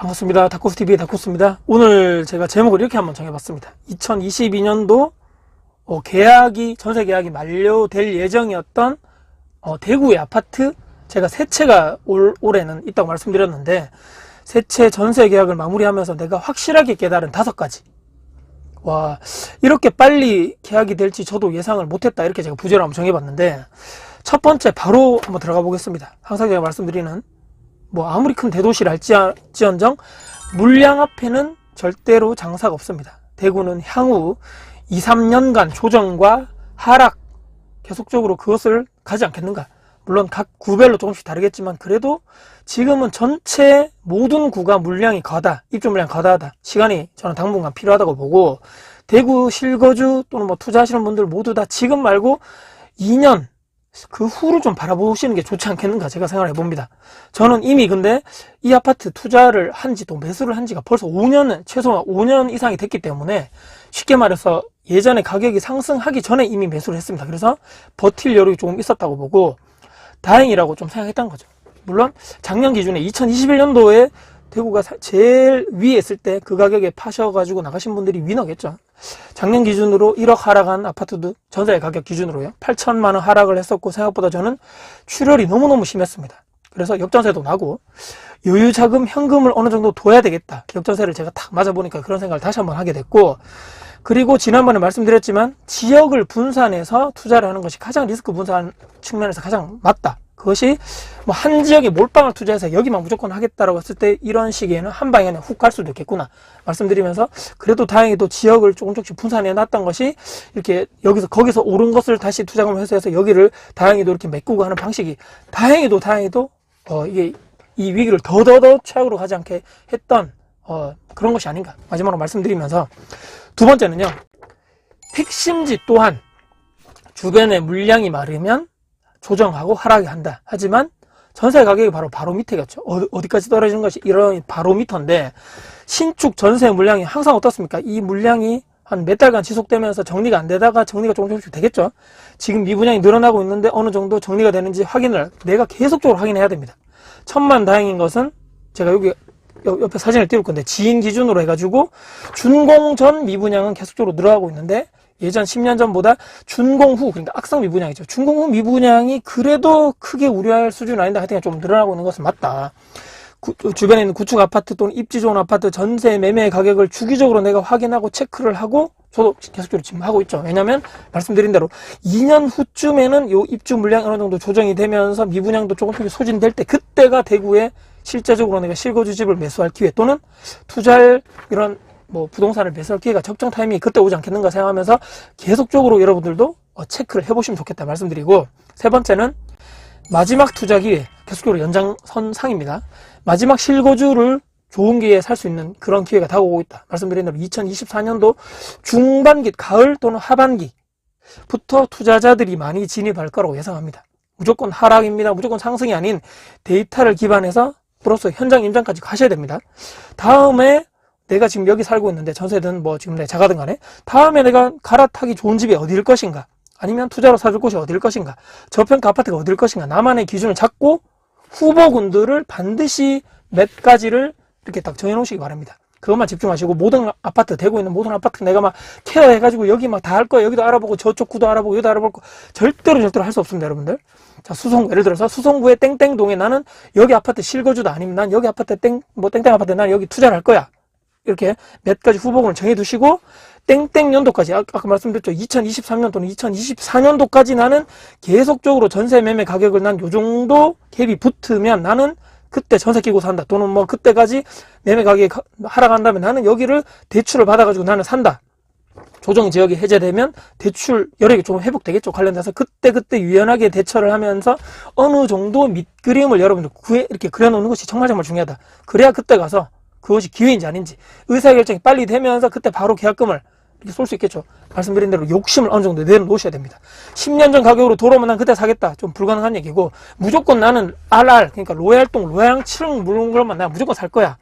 반갑습니다. 다코스TV의 다코스입니다. 오늘 제가 제목을 이렇게 한번 정해봤습니다. 2022년도 어, 계약이, 전세 계약이 만료될 예정이었던 어, 대구의 아파트 제가 세 채가 올, 올해는 있다고 말씀드렸는데 세 채 전세 계약을 마무리하면서 내가 확실하게 깨달은 다섯 가지 와 이렇게 빨리 계약이 될지 저도 예상을 못했다 이렇게 제가 부제를 한번 정해봤는데 첫 번째 바로 한번 들어가 보겠습니다. 항상 제가 말씀드리는 뭐 아무리 큰 대도시를 할지언정 물량 앞에는 절대로 장사가 없습니다. 대구는 향후 2, 3년간 조정과 하락 계속적으로 그것을 가지 않겠는가? 물론 각 구별로 조금씩 다르겠지만 그래도 지금은 전체 모든 구가 물량이 거다, 입주 물량 거다하다. 시간이 저는 당분간 필요하다고 보고 대구 실거주 또는 뭐 투자하시는 분들 모두 다 지금 말고 2년 그 후를 좀 바라보시는 게 좋지 않겠는가 제가 생각을 해봅니다. 저는 이미 근데 이 아파트 투자를 한지 또 매수를 한 지가 벌써 5년은 최소한 5년 이상이 됐기 때문에 쉽게 말해서 예전에 가격이 상승하기 전에 이미 매수를 했습니다. 그래서 버틸 여력이 조금 있었다고 보고 다행이라고 좀 생각했던 거죠. 물론 작년 기준에 2021년도에 대구가 사- 제일 위에 있을 때 그 가격에 파셔가지고 나가신 분들이 위너겠죠. 작년 기준으로 1억 하락한 아파트도 전세 가격 기준으로요. 8천만 원 하락을 했었고 생각보다 저는 출혈이 너무너무 심했습니다. 그래서 역전세도 나고 여유 자금 현금을 어느 정도 둬야 되겠다. 역전세를 제가 탁 맞아보니까 그런 생각을 다시 한번 하게 됐고 그리고 지난번에 말씀드렸지만 지역을 분산해서 투자를 하는 것이 가장 리스크 분산 측면에서 가장 맞다. 그것이 뭐 한 지역에 몰빵을 투자해서 여기만 무조건 하겠다라고 했을 때 이런 시기에는 한 방에 훅갈 수도 있겠구나 말씀드리면서 그래도 다행히도 지역을 조금 조금씩 분산해 놨던 것이 이렇게 여기서 거기서 오른 것을 다시 투자금을 회수해서 여기를 다행히도 이렇게 메꾸고 하는 방식이 다행히도 다행히도 어 이게 이 위기를 더더더 최악으로 가지 않게 했던 어 그런 것이 아닌가 마지막으로 말씀드리면서 두 번째는요. 핵심지 또한 주변에 물량이 마르면 조정하고 하락이 한다. 하지만 전세 가격이 바로 바로 밑에겠죠. 어, 어디까지 떨어지는 것이 이런 바로 미터인데 신축 전세 물량이 항상 어떻습니까? 이 물량이 한 몇 달간 지속되면서 정리가 안 되다가 정리가 조금 조금씩 되겠죠. 지금 미분양이 늘어나고 있는데 어느 정도 정리가 되는지 확인을 내가 계속적으로 확인해야 됩니다. 천만 다행인 것은 제가 여기 옆- 옆에 사진을 띄울 건데 지인 기준으로 해가지고 준공 전 미분양은 계속적으로 늘어나고 있는데 예전 10년 전보다 준공 후 그러니까 악성 미분양이죠. 준공 후 미분양이 그래도 크게 우려할 수준은 아닌데 하여튼 좀 늘어나고 있는 것은 맞다. 구- 주변에 있는 구축 아파트 또는 입지 좋은 아파트 전세 매매 가격을 주기적으로 내가 확인하고 체크를 하고 저도 계속적으로 지금 하고 있죠. 왜냐하면 말씀드린 대로 2년 후쯤에는 요 입주 물량이 어느 정도 조정이 되면서 미분양도 조금씩 소진될 때 그때가 대구에 실제적으로 내가 실거주 집을 매수할 기회 또는 투자할 이런 뭐 부동산을 매수할 기회가 적정 타이밍이 그때 오지 않겠는가 생각하면서 계속적으로 여러분들도 어, 체크를 해보시면 좋겠다 말씀드리고 세 번째는 마지막 투자 기회 계속적으로 연장선 상입니다. 마지막 실거주를 좋은 기회에 살 수 있는 그런 기회가 다가오고 있다. 말씀드린 대로 2024년도 중반기, 가을 또는 하반기부터 투자자들이 많이 진입할 거라고 예상합니다. 무조건 하락입니다. 무조건 상승이 아닌 데이터를 기반해서 플러스 현장 임장까지 가셔야 됩니다. 다음에 내가 지금 여기 살고 있는데 전세든 뭐 지금 내 자가든 간에 다음에 내가 갈아타기 좋은 집이 어디일 것인가? 아니면 투자로 사줄 곳이 어디일 것인가? 저평가 아파트가 어디일 것인가? 나만의 기준을 잡고 후보군들을 반드시 몇 가지를 이렇게 딱 정해놓으시기 바랍니다. 그것만 집중하시고 모든 아파트 되고 있는 모든 아파트 내가 막 케어해가지고 여기 막 다 할 거야. 여기도 알아보고 저쪽 구도 알아보고 여기도 알아볼 거. 절대로 절대로 할 수 없습니다 여러분들. 자 수성구 예를 들어서 수성구의 땡땡동에 나는 여기 아파트 실거주도 아니면 난 여기 아파트 땡 뭐 땡땡 아파트 난 여기 투자를 할 거야 이렇게 몇 가지 후보군을 정해두시고 땡땡 연도까지. 아- 아까 말씀드렸죠. 2023년 또는 2024년도까지 나는 계속적으로 전세 매매 가격을 난 요 정도 갭이 붙으면 나는 그때 전세 끼고 산다. 또는 뭐 그때까지 매매 가격이 가- 하락한다면 나는 여기를 대출을 받아가지고 나는 산다. 조정 지역이 해제되면 대출 여력이 좀 회복되겠죠. 관련돼서 그때 그때 유연하게 대처를 하면서 어느 정도 밑그림을 여러분들 구해 이렇게 그려놓는 것이 정말 정말 중요하다. 그래야 그때 가서 그것이 기회인지 아닌지 의사결정이 빨리 되면서 그때 바로 계약금을 이렇게 쏠 수 있겠죠. 말씀드린 대로 욕심을 어느 정도 내려놓으셔야 됩니다. 10년 전 가격으로 돌아오면 난 그때 사겠다. 좀 불가능한 얘기고 무조건 나는 RR 그러니까 로얄동 로얄 층 물은 것만 나 무조건 살 거야.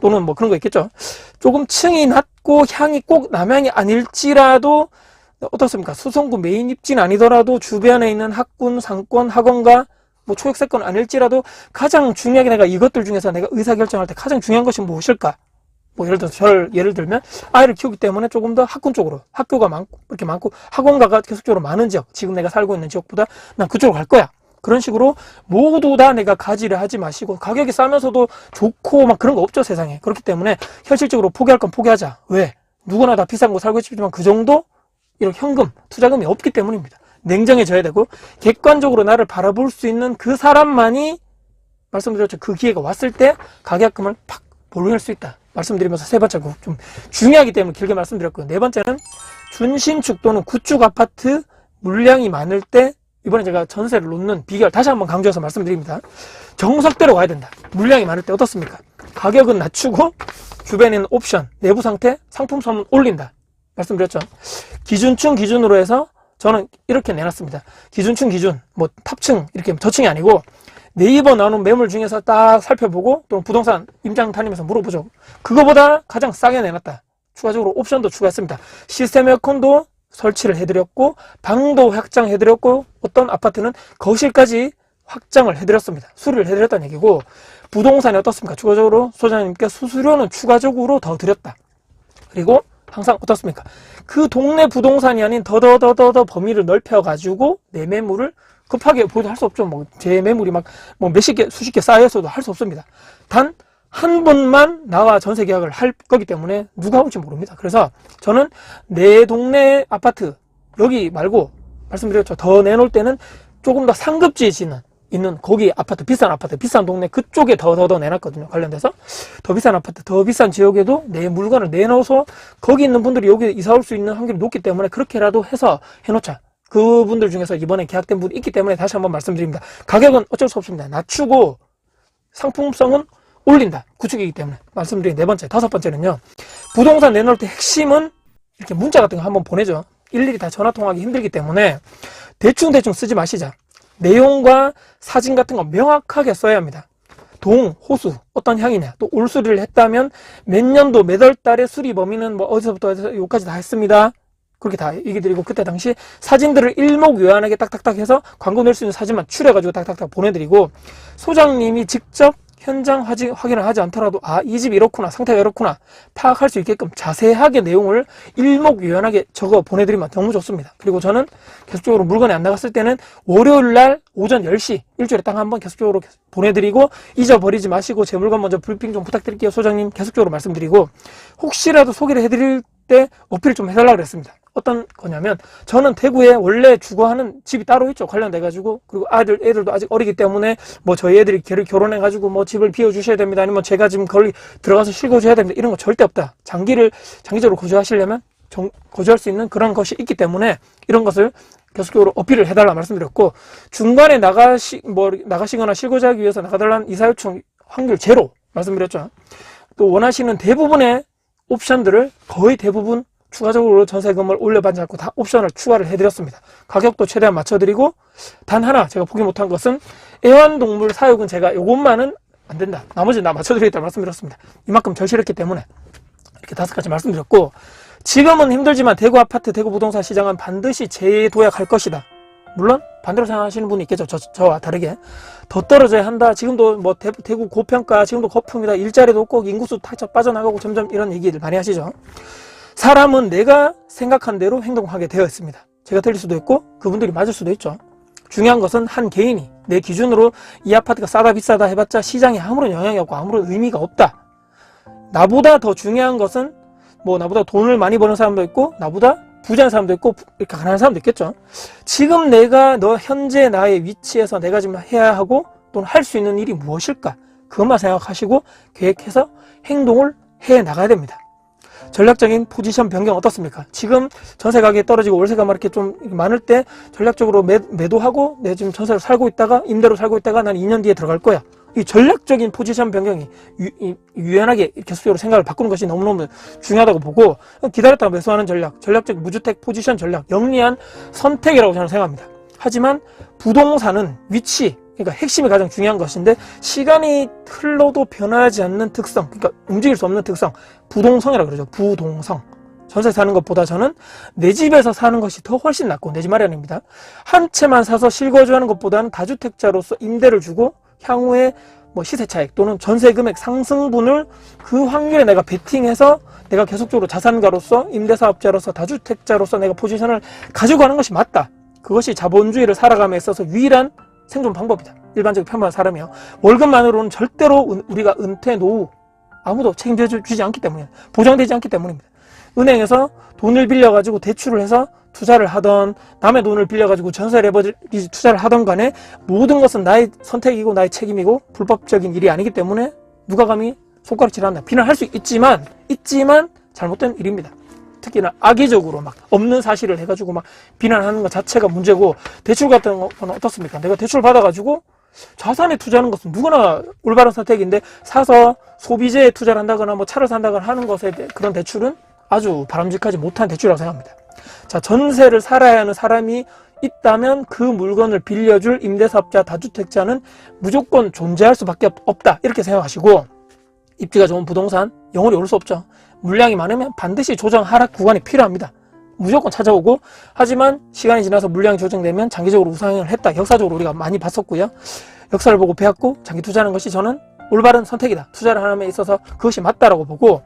또는 뭐 그런 거 있겠죠. 조금 층이 낮고 향이 꼭 남향이 아닐지라도 어떻습니까? 수성구 메인 입지는 아니더라도 주변에 있는 학군, 상권, 학원과 뭐 초역세권 아닐지라도 가장 중요하게 내가 이것들 중에서 내가 의사결정할 때 가장 중요한 것이 무엇일까? 뭐 예를 들어서 저를 예를 들면 아이를 키우기 때문에 조금 더 학군 쪽으로 학교가 많고 이렇게 많고 학원가가 계속적으로 많은 지역 지금 내가 살고 있는 지역보다 난 그쪽으로 갈 거야. 그런 식으로 모두 다 내가 가지를 하지 마시고 가격이 싸면서도 좋고 막 그런 거 없죠 세상에. 그렇기 때문에 현실적으로 포기할 건 포기하자. 왜? 누구나 다 비싼 거 살고 싶지만 그 정도? 이런 현금 투자금이 없기 때문입니다 냉정해져야 되고 객관적으로 나를 바라볼 수 있는 그 사람만이 말씀드렸죠 그 기회가 왔을 때 가격금을 팍 몰릴 수 있다 말씀드리면서 세 번째 거좀 중요하기 때문에 길게 말씀드렸고요. 네 번째는 준신축 또는 구축 아파트 물량이 많을 때 이번에 제가 전세를 놓는 비결 다시 한번 강조해서 말씀드립니다. 정석대로 가야 된다. 물량이 많을 때 어떻습니까? 가격은 낮추고 주변에 있는 옵션, 내부 상태, 상품성은 올린다. 말씀드렸죠. 기준층 기준으로 해서 저는 이렇게 내놨습니다. 기준층 기준, 뭐 탑층 이렇게 저층이 아니고 네이버 나오는 매물 중에서 딱 살펴보고 또는 부동산 임장 다니면서 물어보죠. 그거보다 가장 싸게 내놨다. 추가적으로 옵션도 추가했습니다. 시스템 에어컨도 설치를 해드렸고 방도 확장해드렸고 어떤 아파트는 거실까지 확장을 해드렸습니다. 수리를 해드렸다는 얘기고 부동산이 어떻습니까? 추가적으로 소장님께 수수료는 추가적으로 더 드렸다. 그리고 항상 어떻습니까? 그 동네 부동산이 아닌 더더더더더 범위를 넓혀가지고 내 매물을 급하게 보여도 할 수 없죠. 뭐 제 매물이 막 뭐 몇십 개, 수십 개 쌓여서도 할 수 없습니다. 단 한 번만 나와 전세 계약을 할 거기 때문에 누가 올지 모릅니다. 그래서 저는 내 동네 아파트 여기 말고 말씀드렸죠. 더 내놓을 때는 조금 더 상급지에 지는 있는 거기 아파트 비싼 아파트 비싼 동네 그쪽에 더 더 더 내놨거든요 관련돼서. 더 비싼 아파트 더 비싼 지역에도 내 물건을 내놓아서 거기 있는 분들이 여기 이사 올 수 있는 확률이 높기 때문에 그렇게라도 해서 해놓자. 그분들 중에서 이번에 계약된 분이 있기 때문에 다시 한번 말씀드립니다. 가격은 어쩔 수 없습니다. 낮추고 상품성은 올린다. 구축이기 때문에. 말씀드린 네 번째 다섯 번째는요. 부동산 내놓을 때 핵심은 이렇게 문자 같은 거 한번 보내죠. 일일이 다 전화 통화하기 힘들기 때문에 대충 대충 쓰지 마시자 내용과 사진 같은 거 명확하게 써야 합니다. 동, 호수, 어떤 향이냐, 또 올수리를 했다면 몇 년도, 몇 월 달에 수리 범위는 뭐 어디서부터 어디서 여기까지 다 했습니다. 그렇게 다 얘기 드리고 그때 당시 사진들을 일목요연하게 딱딱딱 해서 광고 낼 수 있는 사진만 추려가지고 딱딱딱 보내드리고 소장님이 직접 현장 화지, 확인을 하지 않더라도 아 이 집이 이렇구나 상태가 이렇구나 파악할 수 있게끔 자세하게 내용을 일목요연하게 적어 보내드리면 너무 좋습니다. 그리고 저는 계속적으로 물건이 안 나갔을 때는 월요일 날 오전 10시 일주일에 딱 한 번 계속적으로 계속 보내드리고 잊어버리지 마시고 제 물건 먼저 브리핑 좀 부탁드릴게요. 소장님 계속적으로 말씀드리고 혹시라도 소개를 해드릴 때 어필 좀 해달라고 그랬습니다 어떤 거냐면 저는 대구에 원래 주거하는 집이 따로 있죠. 관련돼 가지고. 그리고 아들 애들도 아직 어리기 때문에 뭐 저희 애들이 걔를 결혼해 가지고 뭐 집을 비워 주셔야 됩니다. 아니면 제가 지금 거기 들어가서 실거주해야 됩니다. 이런 거 절대 없다. 장기를 장기적으로 거주하시려면 정- 거주할 수 있는 그런 것이 있기 때문에 이런 것을 계속적으로 어필을 해달라 말씀드렸고 중간에 나가시 뭐 나가시거나 실거주하기 위해서 나가달라는 이사 요청 확률 제로 말씀드렸죠. 또 원하시는 대부분의 옵션들을 거의 대부분 추가적으로 전세금을 올려받지 않고 다 옵션을 추가를 해드렸습니다. 가격도 최대한 맞춰드리고 단 하나 제가 포기 못한 것은 애완동물 사육은 제가 요것만은 안 된다. 나머지는 다 맞춰드리겠다 말씀드렸습니다. 이만큼 절실했기 때문에 이렇게 다섯 가지 말씀드렸고 지금은 힘들지만 대구 아파트, 대구 부동산 시장은 반드시 재도약할 것이다. 물론 반대로 생각하시는 분이 있겠죠. 저, 저와 다르게 더 떨어져야 한다. 지금도 뭐 대, 구 고평가, 지금도 거품이다. 일자리도 없고 인구수 타쳐 빠져나가고 점점 이런 얘기들 많이 하시죠. 사람은 내가 생각한 대로 행동하게 되어 있습니다. 제가 틀릴 수도 있고 그분들이 맞을 수도 있죠. 중요한 것은 한 개인이 내 기준으로 이 아파트가 싸다 비싸다 해봤자 시장에 아무런 영향이 없고 아무런 의미가 없다. 나보다 더 중요한 것은 뭐 나보다 돈을 많이 버는 사람도 있고 나보다 부자인 사람도 있고 이렇게 가난한 사람도 있겠죠. 지금 내가 너 현재 나의 위치에서 내가 지금 해야 하고 또는 할 수 있는 일이 무엇일까? 그것만 생각하시고 계획해서 행동을 해 나가야 됩니다. 전략적인 포지션 변경 어떻습니까? 지금 전세 가격이 떨어지고 월세가 막 이렇게 좀 많을 때 전략적으로 매, 매도하고 내 지금 전세로 살고 있다가 임대로 살고 있다가 난 2년 뒤에 들어갈 거야. 이 전략적인 포지션 변경이 유, 이- 유연하게 계속적으로 생각을 바꾸는 것이 너무너무 중요하다고 보고 기다렸다가 매수하는 전략, 전략적 무주택 포지션 전략, 영리한 선택이라고 저는 생각합니다. 하지만 부동산은 위치, 그러니까 핵심이 가장 중요한 것인데 시간이 흘러도 변하지 않는 특성, 그러니까 움직일 수 없는 특성, 부동성이라고 그러죠. 부동성. 전세 사는 것보다 저는 내 집에서 사는 것이 더 훨씬 낫고 내 집 마련입니다. 한 채만 사서 실거주하는 것보다는 다주택자로서 임대를 주고 향후에 뭐 시세 차익 또는 전세 금액 상승분을 그 확률에 내가 베팅해서 내가 계속적으로 자산가로서 임대사업자로서 다주택자로서 내가 포지션을 가지고 가는 것이 맞다. 그것이 자본주의를 살아감에 있어서 유일한 생존 방법이다. 일반적인 평범한 사람이요. 월급만으로는 절대로 은- 우리가 은퇴 노후 아무도 책임져 주지 않기 때문에 보장되지 않기 때문입니다. 은행에서 돈을 빌려가지고 대출을 해서 투자를 하던 남의 돈을 빌려가지고 전세 레버리지 투자를 하던 간에 모든 것은 나의 선택이고 나의 책임이고 불법적인 일이 아니기 때문에 누가 감히 손가락질한다 비난할 수 있지만 있지만 잘못된 일입니다. 특히나 악의적으로 막 없는 사실을 해가지고 막 비난하는 것 자체가 문제고 대출 같은 거는 어떻습니까? 내가 대출 받아가지고 자산에 투자하는 것은 누구나 올바른 선택인데 사서 소비재에 투자를 한다거나 뭐 차를 산다거나 하는 것에 대해 그런 대출은 아주 바람직하지 못한 대출이라고 생각합니다. 자, 전세를 살아야 하는 사람이 있다면 그 물건을 빌려줄 임대사업자, 다주택자는 무조건 존재할 수밖에 없- 없다. 이렇게 생각하시고 입지가 좋은 부동산 영원히 오를 수 없죠. 물량이 많으면 반드시 조정 하락 구간이 필요합니다. 무조건 찾아오고 하지만 시간이 지나서 물량이 조정되면 장기적으로 우상을 했다. 역사적으로 우리가 많이 봤었고요. 역사를 보고 배웠고 장기 투자하는 것이 저는 올바른 선택이다. 투자를 하는 데 있어서 그것이 맞다라고 보고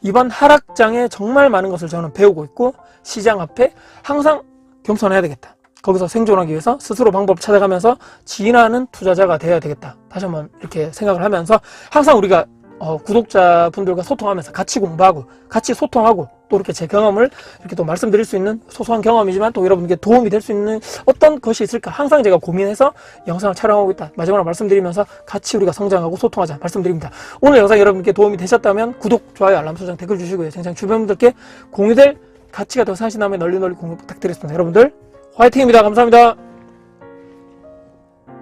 이번 하락장에 정말 많은 것을 저는 배우고 있고 시장 앞에 항상 겸손해야 되겠다. 거기서 생존하기 위해서 스스로 방법을 찾아가면서 진화하는 투자자가 되어야 되겠다. 다시 한번 이렇게 생각을 하면서 항상 우리가 어, 구독자분들과 소통하면서 같이 공부하고 같이 소통하고 또 이렇게 제 경험을 이렇게 또 말씀드릴 수 있는 소소한 경험이지만 또 여러분께 도움이 될 수 있는 어떤 것이 있을까 항상 제가 고민해서 영상을 촬영하고 있다. 마지막으로 말씀드리면서 같이 우리가 성장하고 소통하자 말씀드립니다. 오늘 영상 여러분께 도움이 되셨다면 구독, 좋아요, 알람 설정, 댓글 주시고요. 생생 주변 분들께 공유될 가치가 더 사신 다음에 널리 널리 공유 부탁드리겠습니다. 여러분들 화이팅입니다. 감사합니다.